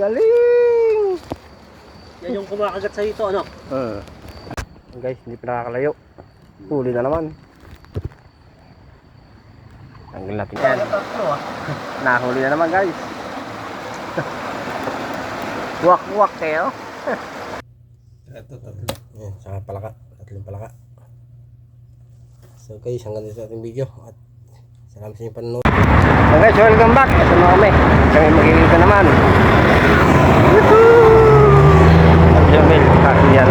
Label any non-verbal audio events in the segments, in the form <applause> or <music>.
Galing! Yan yung kumakagat sa ito, ano? Uh. Guys, hindi pa nakakalayo. Huli na naman. Tanggal natin yan. Ah. <laughs> Nahuli na naman guys. <laughs> wak wak kayo. <laughs> Ito, tatlo. Yan, saka palaka. Tatlong palaka. So guys, hanggang dito sa ating video. At salamat sa inyong panonood. So guys, welcome back. Ito na kami. Kami magkikita naman. Jamil, kasi yan.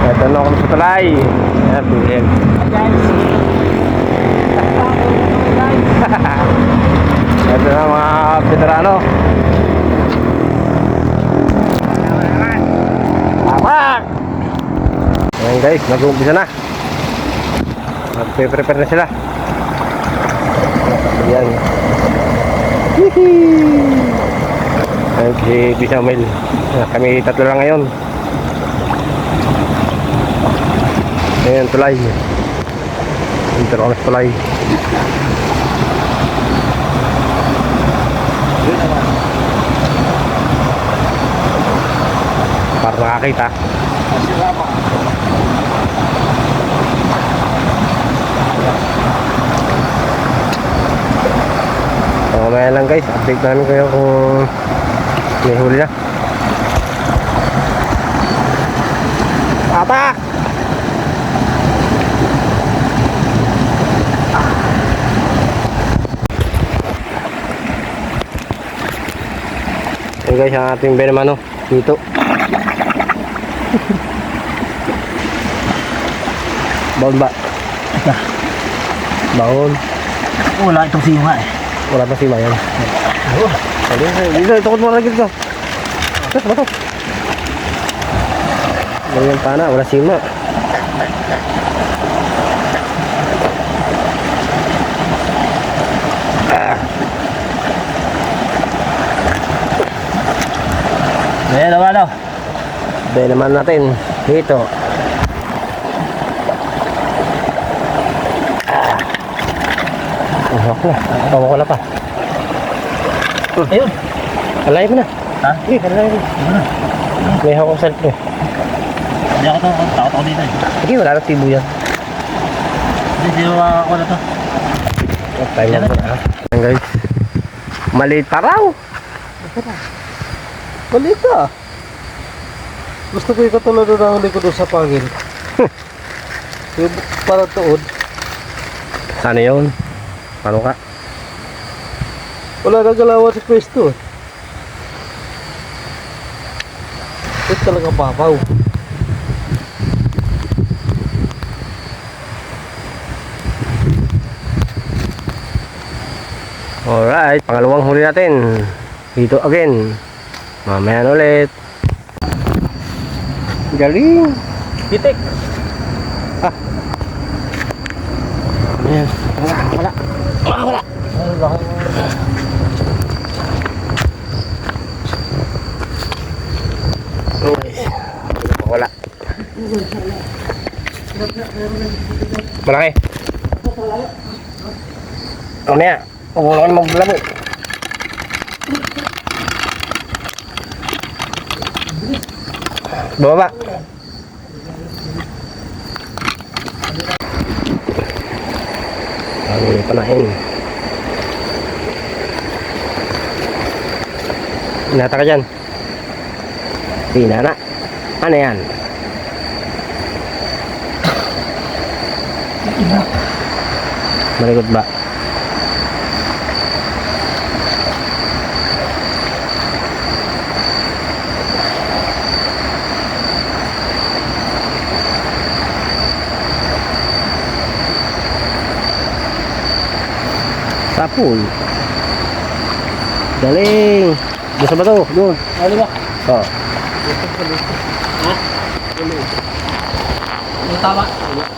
Ito na kami sa tulay. Ayan, bilhin. <laughs> Ito na mga veterano. Tapak! Ayan guys, nag-uumpisa na. Nag-prepare na sila. Ayan. Hihi! Ayan si Bisamil. Kami tatlo lang ngayon. Ayan, tulay. Sa tulay. Para nakakita. So, mamaya lang guys, update namin kayo kung may huli na. Atak! Yan guys, ang ating benemano dito. Baon ba? Baon. Wala itong sima eh. Wala pa si Mayan. Dito, dito, tukod mo na dito. Ito, bato. Wala yung pana, wala sima. Ayan naman ano. Be naman natin dito. Ah. Oh, na. Tawa ko na pa. Ayun. Kalay mo na. Ha? Eh, kalay mo. Ano? May hawak sa cellphone. Hindi ako to. Takot ako dito eh. Sige, wala nang tibo yan. Hindi, hindi mo ako na to. Tayo na muna. Ayan guys. Maliit pa raw. Balik ka. Gusto ko yung katulad na nahuli ko doon sa pangil. <laughs> yung parang tuod. Sana yun? Paano ka? Wala nang galawan sa pwesto. eh. Ito talaga papaw. Alright, pangalawang huli natin. Dito again. Mamaya na ulit. Galing. Pitik. Ayan. Wala, wala. Wala, wala. Ay, baka. Okay. Wala. Malaki. Ano yan? Huwag mo naman maglabo. Baba. Ano yung panahin? Inata ka dyan. Pinana. Ano yan? Malikot ba? Sapul. Galing. Doon sa bato. Doon. Ano ba? Oh. Ano tama?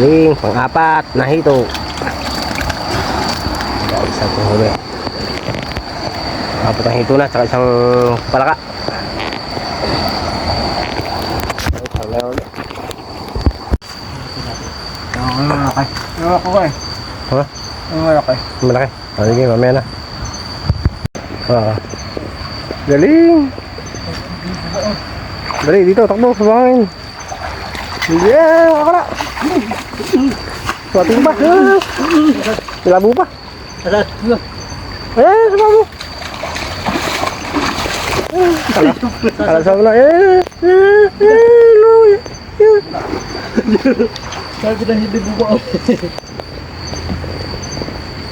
Galing, pang-apat, nahito. Isa pong huli. Apat ang hito na, tsaka isang palaka. Isang meron ulit. Ang malaki. Ang ako eh. Ha? Ang malaki. Malaki. O, sige, mamaya na. Ah. Galing! Dali, dito, takbo, sabangin. Yeah, ako na. Suwating pa. Labo pa. Alas. Eh, sababo. Alas, alas ako na. Eh, eh, eh, luya. Sabi na hindi mo ba?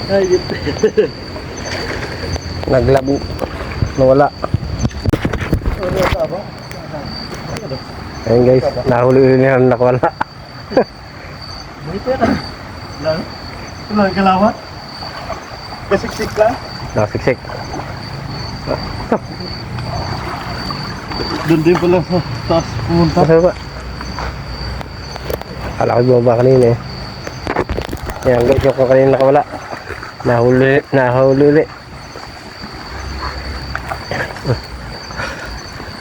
Ay, yun. Naglabo. Nawala. Ayun guys, nahuli niya na nakwala. May pera. Lang. Lang kalawat. Kasiksik lang. Nakasiksik. Doon din pala sa taas pumunta. Masaya ba? Akala ko bumaba kanina eh. Yan guys, yung kanina nakawala. Nahuli, nahuli ulit.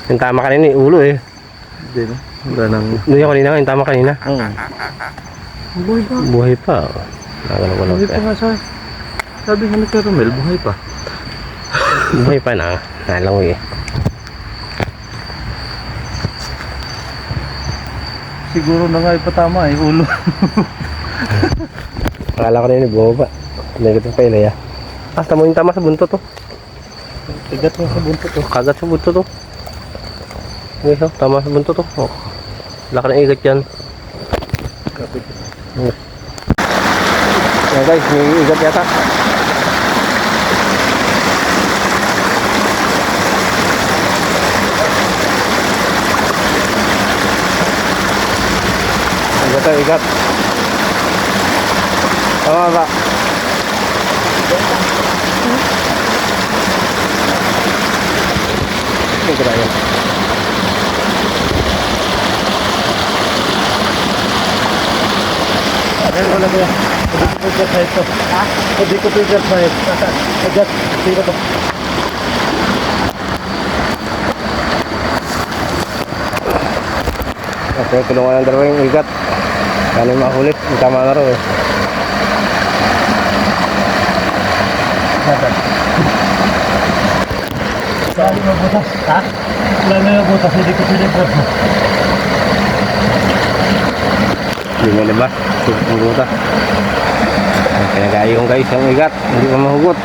Yung tama kanina, ulo eh. Hindi na. Wala nang... Doon yung kanina, yung tama kanina. Oo. Buhay pa. Buhay pa. Nagano ko lang. Buhay pa nga sa... Sabi nga ni Caramel, buhay pa. <laughs> Buhay pa na. Nalangoy eh. Siguro na nga ipatama eh, ulo. <laughs> Akala ko na yun, bumaba. Negative pa ilaya. Ah, tamo yung tama sa buntot to. Tigat mo sa buntot oh. Kagat sa buntot to. Oh, tama sa buntot to. Oh. Laki na igat yan. Kapit. Yan guys, may igat yata. Igat to, igat. Tama ba? Ito na yun. Ayun ko. Hindi ko trigger sa ito. Ha? Hindi ko trigger sa ito. Adjust. Tira to. Okay, tulungan ng dalawa yung igat. Kano yung makulit, yung tama na raw eh. Lalo na butas. Ha? Lalo na butas. Hindi ko. Hindi mo diba? Sulit ng guta. Pinag-ayong guys yung igat, hindi pa mahugot.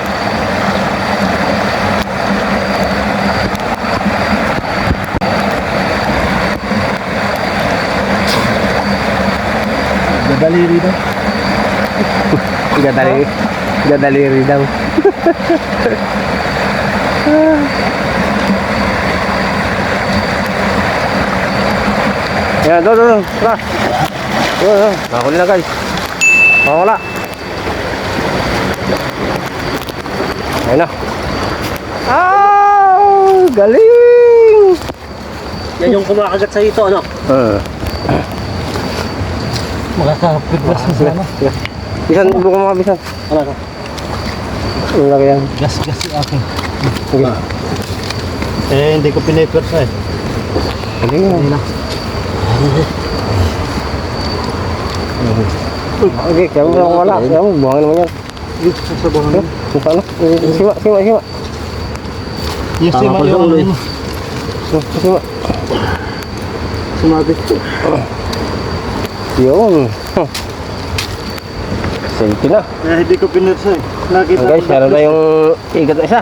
Dadaliri na. Gadali, gadaliri daw. <laughs> Yan, doon, doon, tara. Doon, doon. Nakakuli na guys. Makakula. Ayun na. Ah, galing! Yan yung kumakagat sa ito, ano? Uh. Makakapitwas na Sige, sana. Bisan, buka mga bisan. Ano ka? Ang laki yan. Gas-gas yung akin. Sige. Eh, hindi ko pinipwersa eh. Galing yan. Okay, kaya mo lang wala. Kaya mo, buhangin naman yan. Yung sasabahan Yan, kung paano. Sima, sima, sima. Yes, si Tama ko Mayo. sa ulo eh. Sima, sima. Sumabi. Yun. Safety na. Eh, hindi ko pinirsa eh. Nakita guys, meron na yung igat na isa.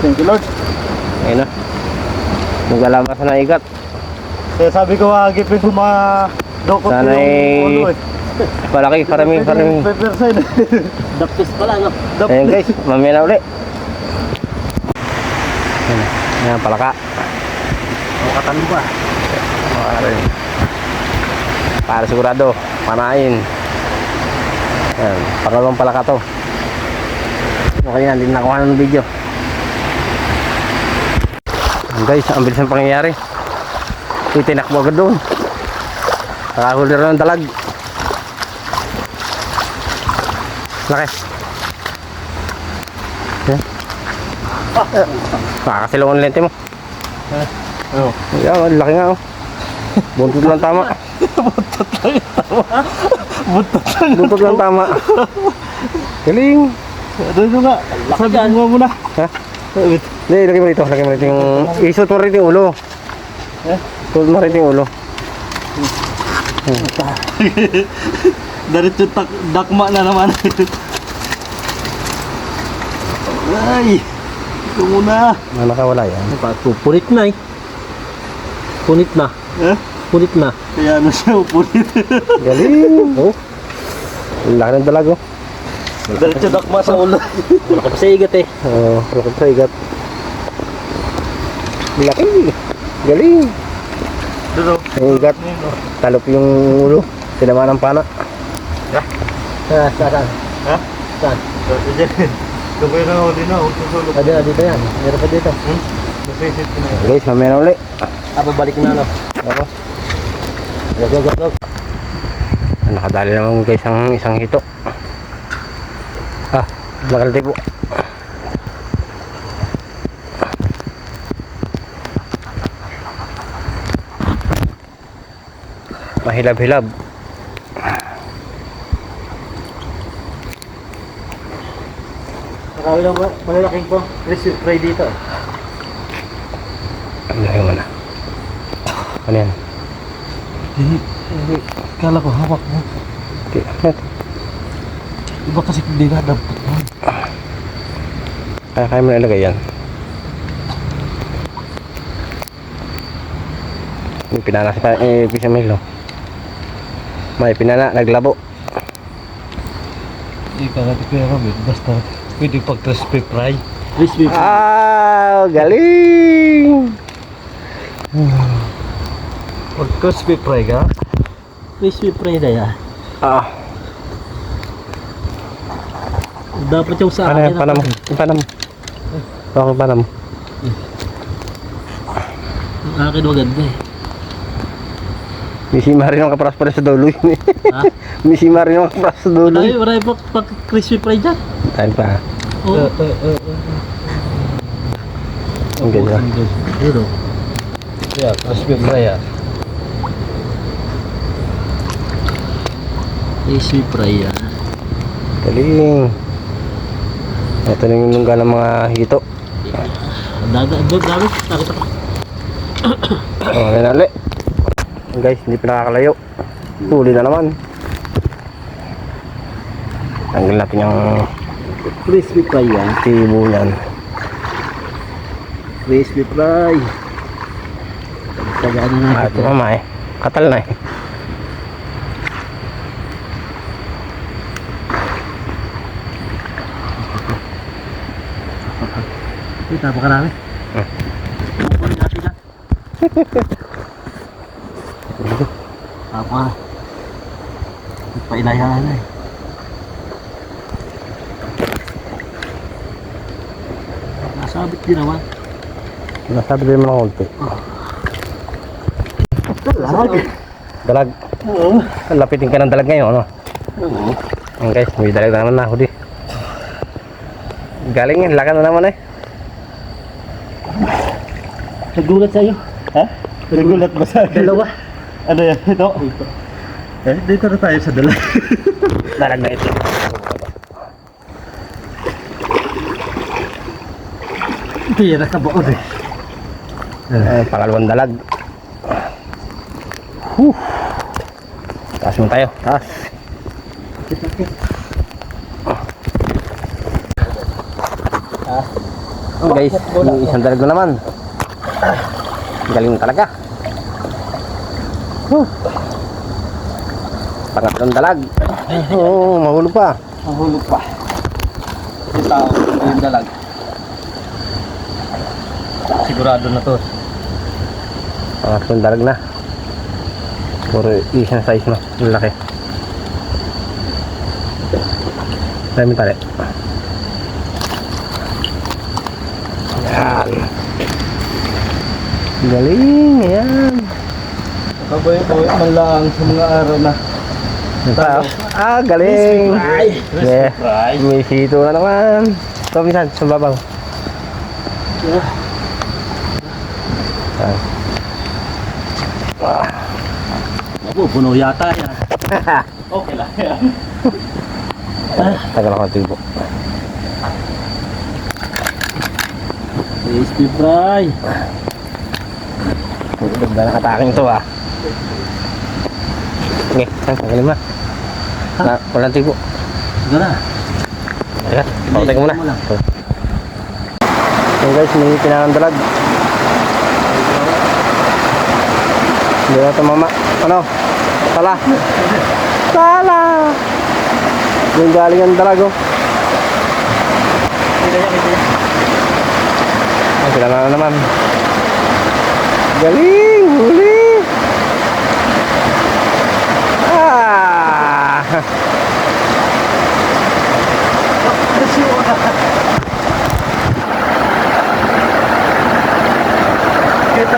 Thank you Lord. Ayun na. Naglalamas na ng igat. Kaya sabi ko agipin ko mga dokot Sana yung eh, ano eh. Paraming. Peppersa eh. Dapis pala, no? Ayun guys, mamaya na uli. Yan, yan palaka. O katalo ba? Para, para sigurado, panain. Yan, pangalawang palaka to. Okay na, hindi na nakuha ng video. Yan guys, ang bilis ng pangyayari. Titinakbo agad doon. Nakahuli rin ng dalag. Laki. Yan. Nakakasilungan ang lente mo. Yan, ang laki nga oh. Buntot lang tama. Buntot lang. Buntot lang tama. Galing. Ano nga? Sabi mo muna. Ha? Hindi, lagay mo rito. Lagay mo rito yung... Isot mo rito yung ulo. Eh? Isot mo rito yung ulo. <laughs> Diretso tak dakma na naman. <laughs> Ay! Ito muna. Ano nakawala yan? Punit na eh. Punit na. Eh? Punit na. Kaya ano siya upunin. <laughs> Galing. Oh. Ang laki ng dalag oh. Diretso dakma sa ulo. Wala ka pa sa igat eh. Oo, oh, lakad sa igat. Laki. Galing. Dito. Yung igat. Talop yung ulo. Sinama ng pana. Ah, saan? Ha? Saan? Gabay na ako din na. Ah, dito, dito yan. Meron pa dito. Yun. Guys, mamaya na uli. Ah, babalik na no. Ako. Go, go, go, go. Nakadali naman guys ang isang hito. Ah, nakalati po. Mahilab-hilab. Nakawala ba? Malalaking po. Receive fry dito. Ang laki mo na. Ano yan? Hindi. Hindi. Kala ko hawak mo. Di- Iba kasi hindi na dapat mo. Kaya kaya mo na ilagay yan. Yung pinana si pa- eh, Pisa Milo. May pinana, naglabo. Ika nga kuya Robin. Basta pwede pag crispy fry. Crispy fry. Ah, galing! Pag crispy fry ka. Crispy fry na yan. Ah, Dapat yung sa akin. panam, yung panam. Okay, panam. Yung akin maganda eh. Misima rin ang kapras pa rin sa dulo yun eh. Ha? <laughs> Misima rin ang kapras sa dulo yun. marami pa pag crispy fry dyan. Tayo pa. Oo. Ang ganyan. Yun o. Yeah, crispy fry ah. Crispy fry yan. Galing. Ito na yung lungga ng mga hito. Ang ang dami. Nakita ko. Oh, okay na ulit. Guys, hindi pa nakakalayo. Huli na naman. Tanggal natin yung Crispy fry yan. tibo niyan. Crispy fry. Tagaan na Ah, ito mama eh. Katal na eh. Uy, napakarami. Hmm. <laughs> Tapa. Pailayahan eh. Nasabit din naman. Nasabi din ng konti. Dalag. Dalag. Oo. Lapitin ka ng dalag ngayon, ano? Oo. Ang guys, may dalag na naman na huli. Galing yan, laka na naman eh. Nagulat sa'yo. Ha? Nagulat ba sa akin? Dalawa. Ano yan? Ito? Eh, dito na tayo sa dala. <laughs> Dalag na ito. Tira ka ba eh. Eh, pangalawang dalag. Huh. Taas mo tayo, taas. Oh, guys, yung isang dalag na naman. Galing talaga. Huh. Pangatlong dalag. Oo, oh, mahulog pa. Mahulog pa. Tao, yung dalag. Sigurado na to. Pangatlong dalag na. Puro isang size no. Ang laki. Dami tali. Yan. Galing. Yan. Kabayo-bayo man lang sa mga araw na. Oh. Ah, galing. Yeah. Fry. May sito na naman. Ito, minsan, sa babaw. Ah. Ako, puno yata yan. <laughs> Okay lang yan. Tagal ako ng tibo. Crispy fry. Ganda na kataking to ah. Okay, tagalin mo na. Na, walang tibo. Ito na. Ayan, pautay ko muna. Yan guys, may pinangang dalag. Hindi na ito mama. Ano? Tala. Tala! Yung galing ang dalag oh. Ay, sila na naman. Galing! Huli! Ah! Kita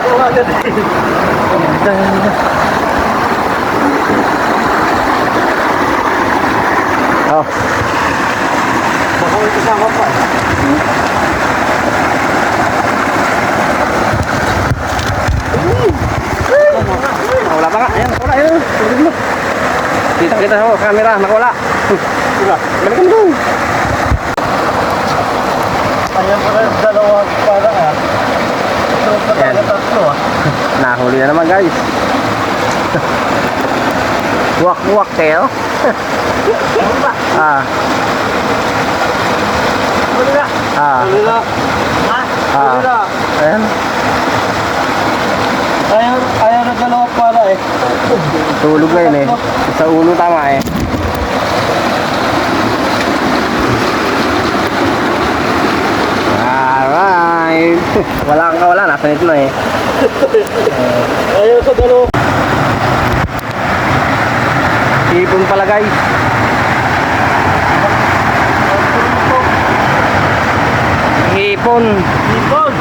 ko agad eh. Oh, Baka may kasama pa. wala pa nga. Ayan, wala. Ayan, tugtog mo. Kita kita sa camera, nakawala. Diba? Balikan mo. Ayan pala yung dalawa para ah. Ito pala tatlo ah. Nahuli na naman guys. Wak-wak kayo. ah. Wala. Ah. Wala. Ha? Ah. Wala. Ayan. Ayaw, ayaw na dalawa pala eh. Tulog na yun eh. Sa ulo tama eh. Alright. Wala nito na eh. <laughs> Ayaw sa dalawa. Ipon pala guys. Ipon. Ipon!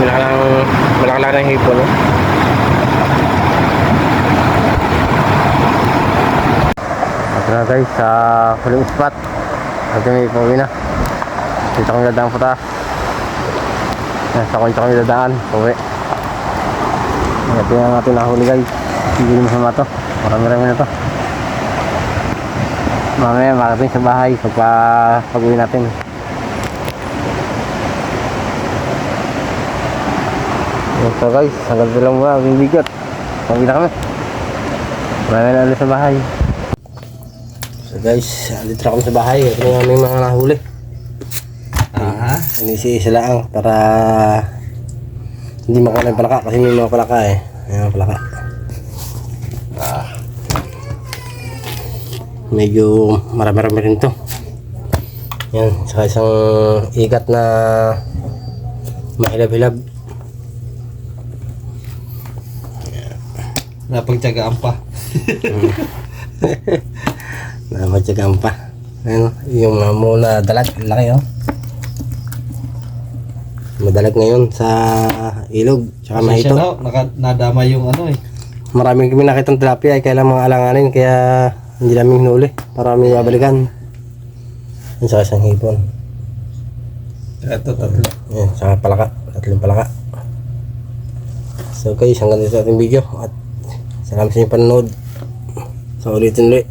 Lang, malaki lang ng hipon. No? Ito na guys, sa huling spot. Ito may pauwi na. Dito kong dadaan puta. Yan, sa kong kong dadaan. Pauwi. Ito yung nahuli guys. Hindi naman sama to. Marami-rami na to. Mamaya makarating sa bahay pagpa pag-uwi natin. So guys, hanggang dito lang muna ang bigat. Pag na kami. Mamaya na ulit sa bahay. Guys, dito na kami sa bahay. Ito na aming mga nahuli. Aha. Inisi sila ang para hindi makuha ng palaka kasi may mga palaka eh. May mga palaka. Ah. Medyo marami-rami rin to. Yan, saka isang ikat na mahilab-hilab. Napagtsagaan pa. na <laughs> matyagaan pa. Ayun, yung mga muna dalag, laki oh. Madalag ngayon sa ilog, tsaka mahito. na, naka, nadama yung ano eh. Maraming kami nakitang tilapia ay kailang mga alanganin kaya hindi namin hinuli para kami babalikan. Yan sa isang hipon. Ito, tatlo. Yan, sa palaka. Tatlong palaka. So guys, hanggang dito sa ating video at salamat sa inyong panonood. Sa ulitin ulit.